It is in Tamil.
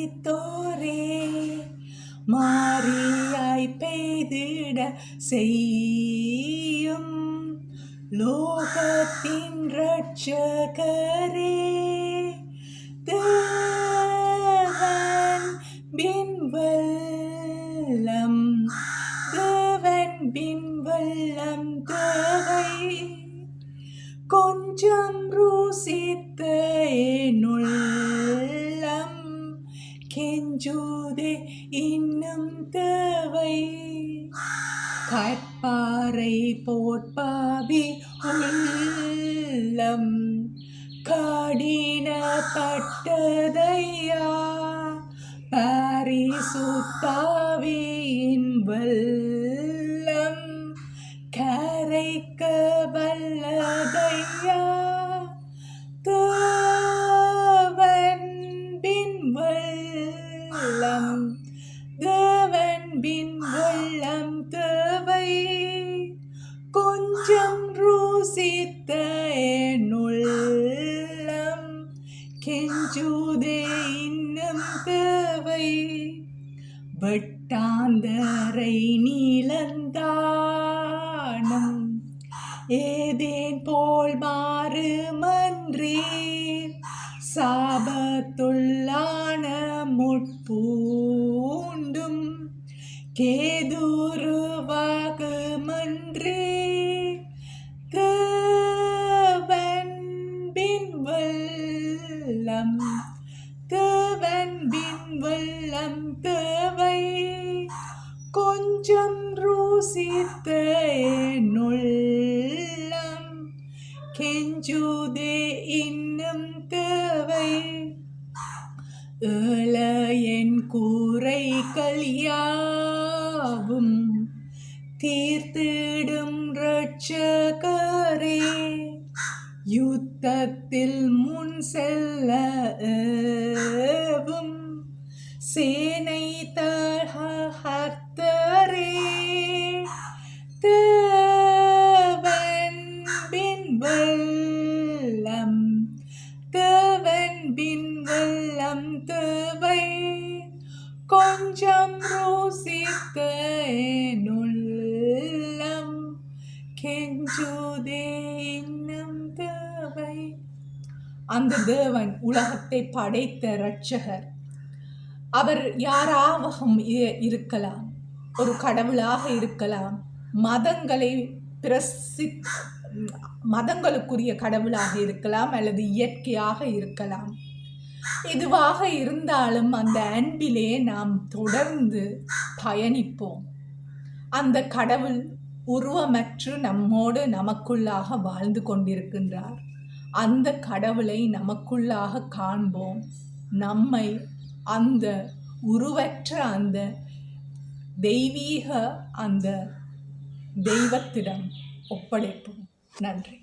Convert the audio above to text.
மறித்தோரே மாறியாய் பெய்திட செய்யும் லோகத்தின் ரட்சகரே தேவன் பின்வல்லம் தேவன் பின்வல்லம் தேவை. கொஞ்சம் ரூசித்த என்னுள் கெஞ்சுதே இன்னும் தேவை. கற்பாறை போட்பாவி உள்ளம் கடினப்பட்டதையா? பரிசுத்தாவியின் வல்லம் கரைக்க வல்லதையா? கொஞ்சம் ருசித்த என்னுள்ளம் கெஞ்சுதே இன்னும் தேவை. வெட்டாந்தரை நீளந்தானம் ஏதேன் போல் மாறு மன்றீர் சாபத்துள்ளான முட்பூண்டும். கேது பின் வெள்ளம் தேவை. கொஞ்சம் ருசித்த நுள்ளம் கெஞ்சுதே இன்னும் தேவை. என் கூரை யாவும் தீர்த்திடும் ரட்சகரே யுத்தத்தில் முன் செல்ல சேனை தகர்த்தரே தேவன் பின் வெள்ளம் தேவன் பின் வெள்ளம் தேவை. கொஞ்சம் ருசிக்க என்னுள்ளம் கெஞ்சுதே இன்னும் தேவை. அந்த தேவன் உலகத்தை படைத்த இரட்சகர். அவர் யாராவகம் இருக்கலாம். ஒரு கடவுளாக இருக்கலாம். மதங்களை பிரசி மதங்களுக்குரிய கடவுளாக இருக்கலாம் அல்லது இயற்கையாக இருக்கலாம். எதுவாக இருந்தாலும் அந்த அன்பிலே நாம் தொடர்ந்து பயணிப்போம். அந்த கடவுள் உருவமற்று நம்மோடு நமக்குள்ளாக வாழ்ந்து கொண்டிருக்கின்றார். அந்த கடவுளை நமக்குள்ளாக காண்போம். நம்மை அந்த உருவற்ற அந்த தெய்வீக அந்த தெய்வத்திடம் ஒப்படைப்போம். நன்றி.